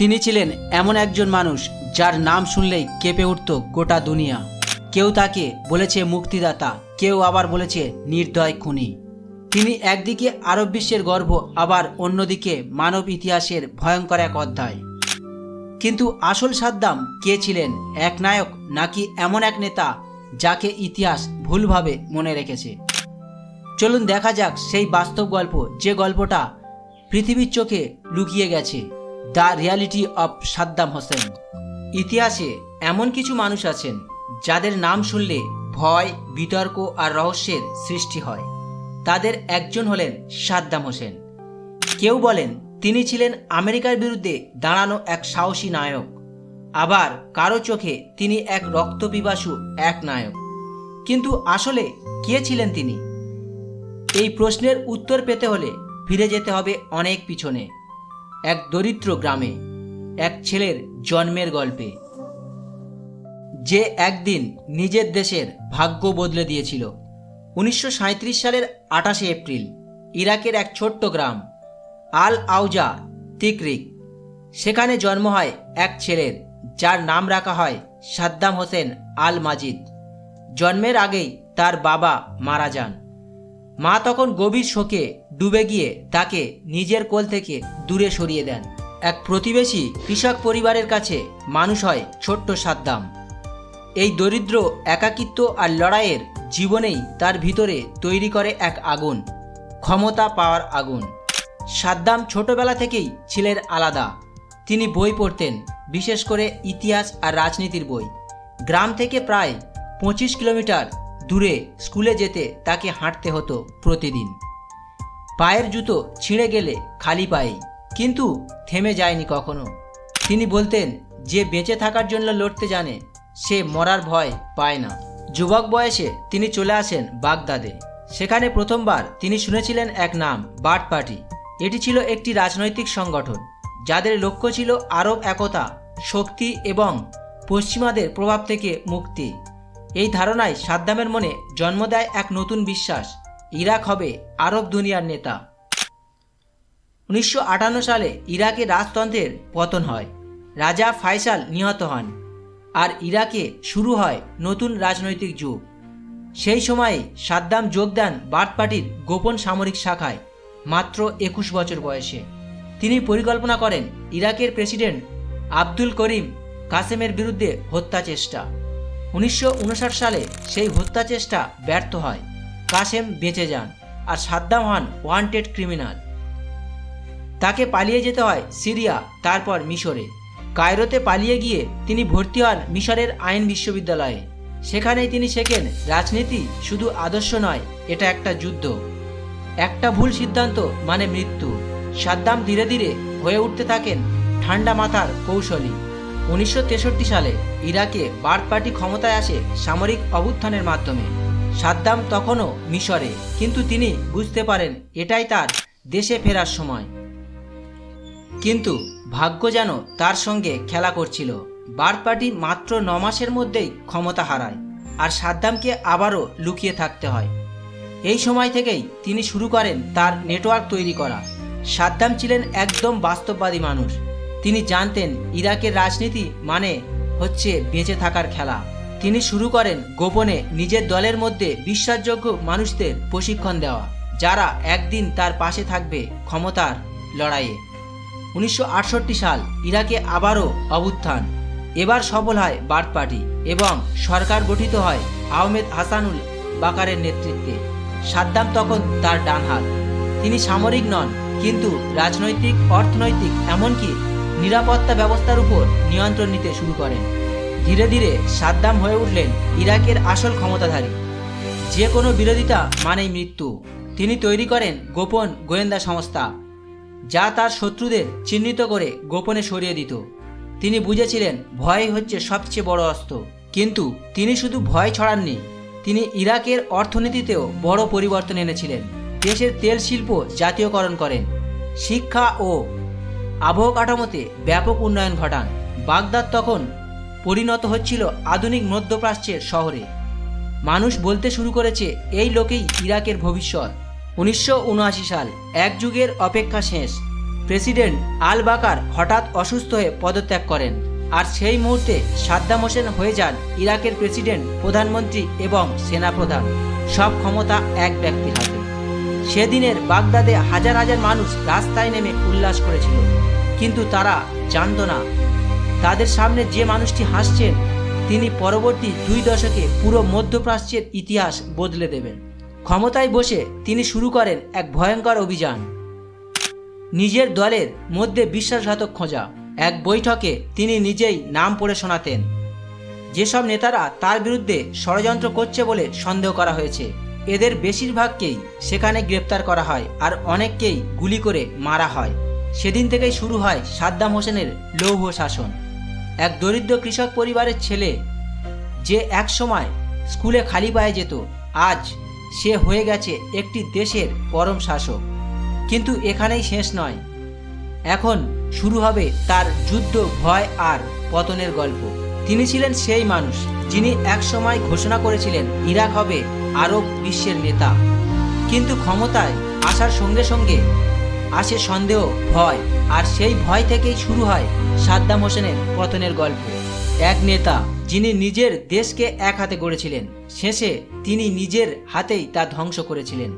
তিনি ছিলেন এমন একজন মানুষ যার নাম শুনলেই কেঁপে উঠত গোটা দুনিয়া। কেউ তাকে বলেছে মুক্তিদাতা, কেউ আবার বলেছে নির্দয় খুনি। তিনি একদিকে আরব বিশ্বের গর্ব, আবার অন্যদিকে মানব ইতিহাসের ভয়ঙ্কর এক অধ্যায়। কিন্তু আসল সাদ্দাম কে ছিলেন, এক নায়ক নাকি এমন এক নেতা যাকে ইতিহাস ভুলভাবে মনে রেখেছে? চলুন দেখা যাক সেই বাস্তব গল্প, যে গল্পটা পৃথিবীর চোখে লুকিয়ে গেছে। The reality of Saddam Hussein. ইতিহাসে এমন কিছু মানুষ আছেন যাদের নাম শুনলে ভয়, বিতর্ক আর রহস্যের সৃষ্টি হয়। তাদের একজন হলেন সাদ্দাম হোসেন। কেউ বলেন তিনি ছিলেন আমেরিকার বিরুদ্ধে দাঁড়ানো এক সাহসী নায়ক। আবার কারও চোখে তিনি এক রক্তপিপাসু এক নায়ক। কিন্তু আসলে কে ছিলেন তিনি? এই প্রশ্নের উত্তর পেতে হলে ফিরে যেতে হবে অনেক পিছনে। এক দরিদ্র গ্রামে এক ছেলের জন্মের গল্পে। যে একদিন নিজের দেশের ভাগ্য বদলে দিয়েছিল। উনিশশো সাঁইত্রিশ সালের আঠাশে এপ্রিল, ইরাকের এক ছোট্ট গ্রাম আল আউজা তিকরিক। সেখানে জন্ম হয় এক ছেলের, যার নাম রাখা হয় সাদ্দাম হোসেন আল মাজিদ জন্মের আগেই তার বাবা মারা যান। মা তখন গভীর শোকে ডুবে গিয়ে তাকে নিজের কোল থেকে দূরে সরিয়ে দেন। এক প্রতিবেশী কৃষক পরিবারের কাছে মানুষ হয় ছোট্ট সাদ্দাম। এই দরিদ্র, একাকিত্ব আর লড়াইয়ের জীবনেই তার ভিতরে তৈরি করে এক আগুন, ক্ষমতা পাওয়ার আগুন। সাদ্দাম ছোটবেলা থেকেই ছিলেন আলাদা। তিনি বই পড়তেন, বিশেষ করে ইতিহাস আর রাজনীতির বই। গ্রাম থেকে প্রায় পঁচিশ কিলোমিটার দূরে স্কুলে যেতে তাকে হাঁটতে হতো প্রতিদিন। পায়ের জুতো ছিঁড়ে গেলে খালি পায়েই, কিন্তু থেমে যায়নি কখনো। তিনি বলতেন, যে বেঁচে থাকার জন্য লড়তে জানে, সে মরার ভয় পায় না। যুবক বয়সে তিনি চলে আসেন বাগদাদে। সেখানে প্রথমবার তিনি শুনেছিলেন এক নাম বার্ড পার্টি এটি ছিল একটি রাজনৈতিক সংগঠন, যাদের লক্ষ্য ছিল আরব একতা, শক্তি এবং পশ্চিমাদের প্রভাব থেকে মুক্তি। এই ধারণায় সাদ্দামের মনে জন্ম দেয় এক নতুন বিশ্বাস। ইরাক হবে আরব দুনিয়ার নেতা। উনিশশো আটান্ন সালে ইরাকে রাজতন্ত্রের পতন হয়। রাজা ফাইসাল নিহত হন। আর ইরাকে শুরু হয় নতুন রাজনৈতিক যুগ। সেই সময়ে সাদ্দাম যোগ দেন বার্থ পার্টির গোপন সামরিক শাখায়, মাত্র একুশ বছর বয়সে। তিনি পরিকল্পনা করেন ইরাকের প্রেসিডেন্ট আব্দুল করিম কাসেমের বিরুদ্ধে হত্যা চেষ্টা। উনিশশো উনষাট সালে সেই হত্যা চেষ্টা ব্যর্থ হয়। কাসেম বেঁচে যান আর সাদ্দাম হন ওয়ান্টেড ক্রিমিনাল। তাকে পালিয়ে যেতে হয় সিরিয়া, তারপর মিশরে। কায়রোতে পালিয়ে গিয়ে তিনি ভর্তি হন মিশরের আইন বিশ্ববিদ্যালয়ে। সেখানেই তিনি শেখেন, রাজনীতি শুধু আদর্শ নয়, এটা একটা যুদ্ধ। একটা ভুল সিদ্ধান্ত মানে মৃত্যু। সাদ্দাম ধীরে ধীরে হয়ে উঠতে থাকেন ঠান্ডা মাথার কৌশলী। উনিশশো তেষট্টি সালে ইরাকে বার্থ পার্টি ক্ষমতায় আসে সামরিক অভ্যুত্থানের মাধ্যমে। সাদ্দাম তখনও মিশরে, কিন্তু তিনি বুঝতে পারেন এটাই তার দেশে ফেরার সময়। কিন্তু ভাগ্য যেন তার সঙ্গে খেলা করছিল। বার্থ পার্টি মাত্র ন মাসের মধ্যেই ক্ষমতা হারায় আর সাদ্দামকে আবারও লুকিয়ে থাকতে হয়। এই সময় থেকেই তিনি শুরু করেন তার নেটওয়ার্ক তৈরি করা। সাদ্দাম ছিলেন একদম বাস্তববাদী মানুষ। তিনি জানতেন ইরাকের রাজনীতি মানে হচ্ছে বেঁচে থাকার খেলা। তিনি শুরু করেন গোপনে নিজের দলের মধ্যে বিশ্বাসযোগ্য মানুষদের প্রশিক্ষণ দেওয়া, যারা একদিন তার পাশে থাকবে ক্ষমতার লড়াইয়ে। উনিশশো আটষট্টি সাল ইরাকে আবারও অভ্যুত্থান। এবার সফল হয় বার্থ পার্টি এবং সরকার গঠিত হয় আহমেদ হাসানুল বাকারের নেতৃত্বে। সাদ্দাম তখন তার ডান হাত তিনি সামরিক নন, কিন্তু রাজনৈতিক, অর্থনৈতিক, এমনকি নিরাপত্তা ব্যবস্থার উপর নিয়ন্ত্রণ নিতে শুরু করেন। ধীরে ধীরে সাদ্দাম হয়ে উঠলেন ইরাকের আসল ক্ষমতাধারী। যে কোনো বিরোধিতা মানেই মৃত্যু। তিনি তৈরি করেন গোপন গোয়েন্দা সংস্থা, যা তার শত্রুদের চিহ্নিত করে গোপনে সরিয়ে দিত। তিনি বুঝেছিলেন ভয় হচ্ছে সবচেয়ে বড় অস্ত্র। কিন্তু তিনি শুধু ভয় ছড়াননি, তিনি ইরাকের অর্থনীতিতেও বড় পরিবর্তন এনেছিলেন। দেশের তেল শিল্প জাতীয়করণ করেন। শিক্ষা ও আবহ কাঠামোতে ব্যাপক উন্নয়ন ঘটান। বাগদাদ তখন পরিণত হচ্ছিল আধুনিক মধ্যপ্রাচ্যের শহরে। মানুষ বলতে শুরু করেছে, এই লোকেই ইরাকের ভবিষ্যৎ। উনিশশো উনআশি সাল, এক যুগের অপেক্ষা শেষ। প্রেসিডেন্ট আল বাকার হঠাৎ অসুস্থ হয়ে পদত্যাগ করেন। আর সেই মুহূর্তে সাদ্দাম হোসেন হয়ে যান ইরাকের প্রেসিডেন্ট, প্রধানমন্ত্রী এবং সেনাপ্রধান। সব ক্ষমতা এক ব্যক্তির হাতে। সেদিনের বাগদাদে হাজার হাজার মানুষ রাস্তায় নেমে উল্লাস করেছিল। কিন্তু তারা জানত না। তাদের সামনে যে মানুষটি হাসছেন, তিনি পরবর্তী দুই দশকে পুরো মধ্যপ্রাচ্যের ইতিহাস বদলে দেবেন। ক্ষমতায় বসে তিনি শুরু করেন এক ভয়ঙ্কর অভিযান। নিজের দলের মধ্যে বিশ্বাসঘাতক খোঁজা। এক বৈঠকে তিনি নিজেই নাম পড়ে শোনাতেন। যেসব নেতারা তার বিরুদ্ধে ষড়যন্ত্র করছে বলে সন্দেহ করা হয়েছে, এদের বেশিরভাগকেই সেখানে গ্রেপ্তার করা হয় আর অনেককেই গুলি করে মারা হয়। সেদিন থেকেই শুরু হয় সাদ্দাম হোসেনের লৌহ শাসন। এক দরিদ্র কৃষক পরিবারের ছেলে যে এক সময় স্কুলে খালি পায়ে যেত, আজ সে হয়ে গেছে একটি দেশের পরম শাসক। কিন্তু এখানেই শেষ নয়। এখন শুরু হবে তার যুদ্ধ ভয় আর পতনের গল্প। তিনি ছিলেন সেই মানুষ যিনি একসময় ঘোষণা করেছিলেন ইরাক হবে আরব বিশ্বের নেতা। কিন্তু ক্ষমতায় আসার সঙ্গে সঙ্গে আসে সন্দেহ, ভয়, আর সেই ভয় থেকেই শুরু হয় সাদ্দাম হোসেনের পতনের গল্প। এক নেতা যিনি নিজের দেশকে এক হাতে গড়েছিলেন, শেষে তিনি নিজের হাতেই তা ধ্বংস করেছিলেন।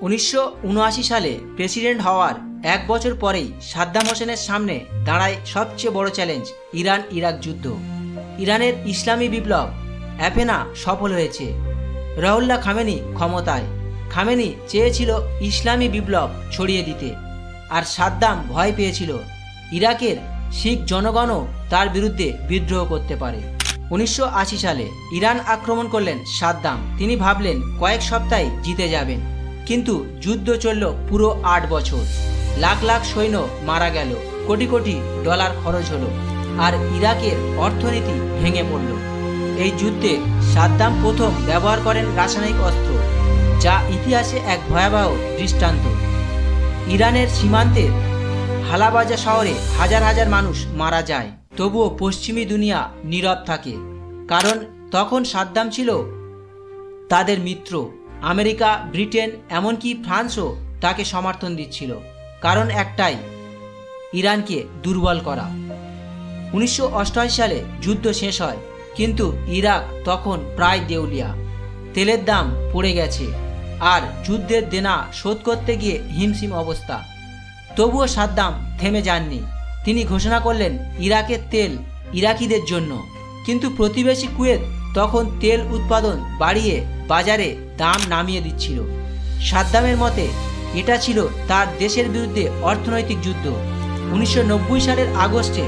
উনিশশো উনআশি সালে প্রেসিডেন্ট হওয়ার এক বছর পরেই সাদ্দাম হোসেনের সামনে দাঁড়ায় সবচেয়ে বড় চ্যালেঞ্জ ইরান ইরাক যুদ্ধ। ইরানের ইসলামী বিপ্লব অ্যাফেনা সফল হয়েছে। রাহুল্লাহ খামেনি ক্ষমতায় খামেনি চেয়েছিল ইসলামী বিপ্লব ছড়িয়ে দিতে, আর সাদ্দাম ভয় পেয়েছিল ইরাকের শিখ জনগণও তার বিরুদ্ধে বিদ্রোহ করতে পারে। উনিশশো আশি সালে ইরান আক্রমণ করলেন সাদ্দাম। তিনি ভাবলেন কয়েক সপ্তাহে জিতে যাবেন, কিন্তু যুদ্ধ চলল পুরো আট বছর। লাখ লাখ সৈন্য মারা গেল, কোটি কোটি ডলার খরচ হলো, আর ইরাকের অর্থনীতি ভেঙে পড়ল। এই যুদ্ধে সাদ্দাম প্রথম ব্যবহার করেন রাসায়নিক অস্ত্র। যা ইতিহাসে এক ভয়াবহ দৃষ্টান্ত। ইরানের সীমান্তের হালাবাজা শহরে হাজার হাজার মানুষ মারা যায়। তবুও পশ্চিমী দুনিয়া নীরব থাকে। কারণ তখন সাদ্দাম ছিল তাদের মিত্র। আমেরিকা, ব্রিটেন, এমনকি ফ্রান্সও তাকে সমর্থন দিচ্ছিল। কারণ একটাই, ইরানকে দুর্বল করা। উনিশশো অষ্টআশি সালে যুদ্ধ শেষ হয়, কিন্তু ইরাক তখন প্রায় দেউলিয়া। তেলের দাম পড়ে গেছে। আর যুদ্ধের দেনা শোধ করতে গিয়ে হিমশিম অবস্থা। তবুও সাদ্দাম থেমে যাননি। তিনি ঘোষণা করলেন ইরাকের তেল ইরাকিদের জন্য। কিন্তু প্রতিবেশী কুয়েত তখন তেল উৎপাদন বাড়িয়ে বাজারে দাম নামিয়ে দিচ্ছিল। সাদ্দামের মতে, এটা ছিল তার দেশের বিরুদ্ধে অর্থনৈতিক যুদ্ধ। উনিশশো নব্বই সালের আগস্টে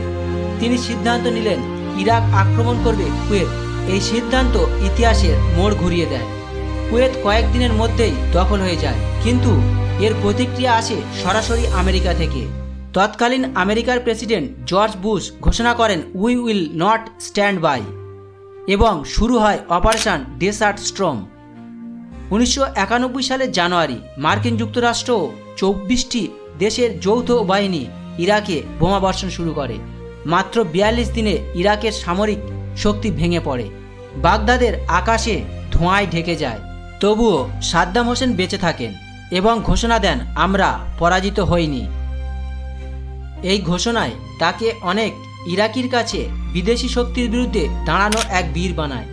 তিনি সিদ্ধান্ত নিলেন, ইরাক আক্রমণ করবে কুয়েত। এই সিদ্ধান্ত ইতিহাসের মোড় ঘুরিয়ে দেয়। কুয়েত কয়েকদিনের মধ্যেই দখল হয়ে যায়। কিন্তু এর প্রতিক্রিয়া আসে সরাসরি আমেরিকা থেকে। তৎকালীন আমেরিকার প্রেসিডেন্ট জর্জ বুশ ঘোষণা করেন we will not stand by এবং শুরু হয় অপারেশন ডেসার্ট স্ট্রম। উনিশশো একানব্বই সালের জানুয়ারি, মার্কিন যুক্তরাষ্ট্র চব্বিশটি দেশের যৌথ বাহিনী ইরাকে বোমা বোমাবর্ষণ শুরু করে। মাত্র বিয়াল্লিশ দিনে ইরাকের সামরিক শক্তি ভেঙে পড়ে। বাগদাদের আকাশে ধোঁয়ায় ঢেকে যায়। তবুও সাদ্দাম হোসেন বেঁচে থাকেন এবং ঘোষণা দেন, আমরা পরাজিত হইনি। এই ঘোষণায় তাকে অনেক ইরাকির কাছে বিদেশি শক্তির বিরুদ্ধে দাঁড়ানো এক বীর বানায়।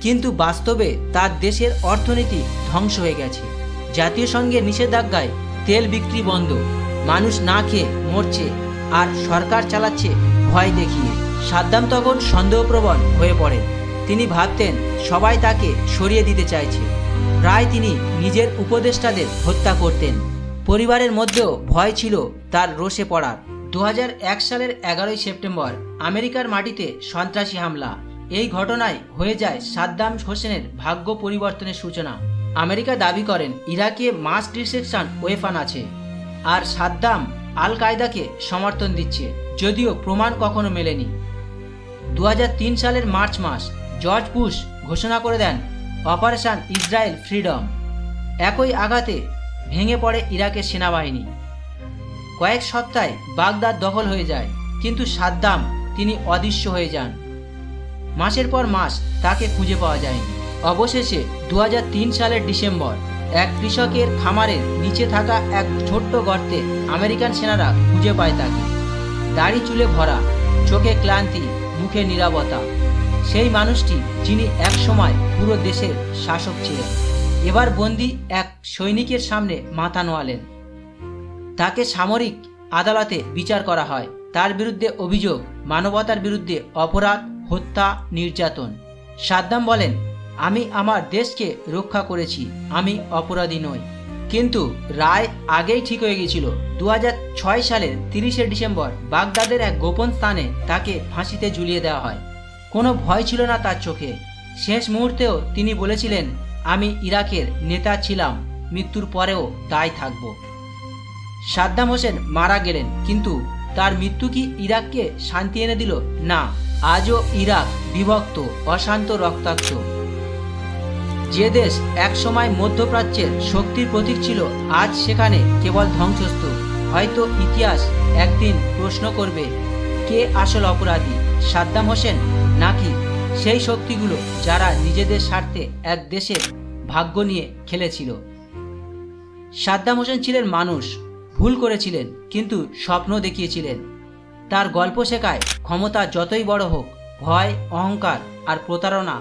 কিন্তু বাস্তবে তার দেশের অর্থনীতি ধ্বংস হয়ে গেছে। জাতীয় সঙ্গে নিষেধাজ্ঞায় তেল বিক্রি বন্ধ, মানুষ না খেয়ে মরছে আর সরকার চালাচ্ছে ভয় দেখিয়ে। সাদ্দাম তখন সন্দেহপ্রবণ হয়ে পড়েন। তিনি ভাবতেন, সবাই তাকে সরিয়ে দিতে চাইছে। প্রায় তিনি নিজের উপদেষ্টাদের হত্যা করতেন। পরিবারের মধ্যেও ভয় ছিল তার রোষে পড়ার। দু হাজার এক সালের এগারোই সেপ্টেম্বর আমেরিকার মাটিতে সন্ত্রাসী হামলা। এই ঘটনায় হয়ে যায় সাদ্দাম হোসেনের ভাগ্য পরিবর্তনের সূচনা। আমেরিকা দাবি করেন, ইরাকে মাস ডিসেকশন ওয়েফান আছে আর সাদ্দাম আল কায়দাকে সমর্থন দিচ্ছে, যদিও প্রমাণ কখনো মেলেনি। দু হাজার তিন সালের মার্চ মাস, জর্জ বুশ ঘোষণা করে দেন অপারেশন ইসরায়েল ফ্রিডম। একই আঘাতে ভেঙে পড়ে ইরাকের সেনাবাহিনী। কয়েক সপ্তাহে বাগদাদ দখল হয়ে যায়, কিন্তু সাদ্দাম তিনি অদৃশ্য হয়ে যান। মাসের পর মাস তাকে খুঁজে পাওয়া যায়নি। অবশেষে দু হাজার তিন সালের ডিসেম্বর এক কৃষকের খামারের নিচে থাকা এক ছোট্ট গর্তে আমেরিকান সেনারা খুঁজে পায় তাকে। দাড়ি চুলে ভরা, চোখে ক্লান্তি, মুখে নীরবতা। সেই মানুষটি যিনি এক সময় পুরো দেশের শাসক ছিলেন। এবার বন্দি এক সৈনিকের সামনে মাথা নোয়ালেন। তাকে সামরিক আদালতে বিচার করা হয়। তার বিরুদ্ধে অভিযোগ, মানবতার বিরুদ্ধে অপরাধ, হত্যা, নির্যাতন। সাদ্দাম বলেন, আমি আমার দেশকে রক্ষা করেছি, আমি অপরাধী নই। কিন্তু রায় আগেই ঠিক হয়ে গিয়েছিল। দু সালের তিরিশে ডিসেম্বর বাগদাদের এক গোপন স্থানে তাকে ফাঁসিতে ঝুলিয়ে দেওয়া হয়। কোনো ভয় ছিল না তার চোখে। শেষ মুহূর্তেও তিনি বলেছিলেন, আমি ইরাকের নেতা ছিলাম, মৃত্যুর পরেও দায় থাকব। সাদ্দাম হোসেন মারা গেলেন, কিন্তু তার মৃত্যু কি ইরাককে শান্তি এনে দিল? না, আজও ইরাক বিভক্ত, অশান্ত রক্তাক্ত। যে দেশ একসময় মধ্যপ্রাচ্যের শক্তির প্রতীক ছিল, আজ সেখানে কেবল ধ্বংসস্তূপ। হয়তো ইতিহাস একদিন প্রশ্ন করবে, কে আসল অপরাধী? সাদ্দাম হোসেন নাকি সেই শক্তিগুলো যারা নিজেদের স্বার্থে এক দেশের ভাগ্য নিয়ে খেলেছিল। সাদ্দাম হোসেন ছিলেন মানুষ, ভুল করেছিলেন, কিন্তু স্বপ্ন দেখিয়েছিলেন। তার গল্প শেখায় ক্ষমতা যতই বড় হোক, ভয়, অহংকার আর প্রতারণা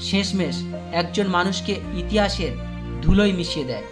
শেষমেশ একজন মানুষকে ইতিহাসের ধুলোয় মিশিয়ে দেয়।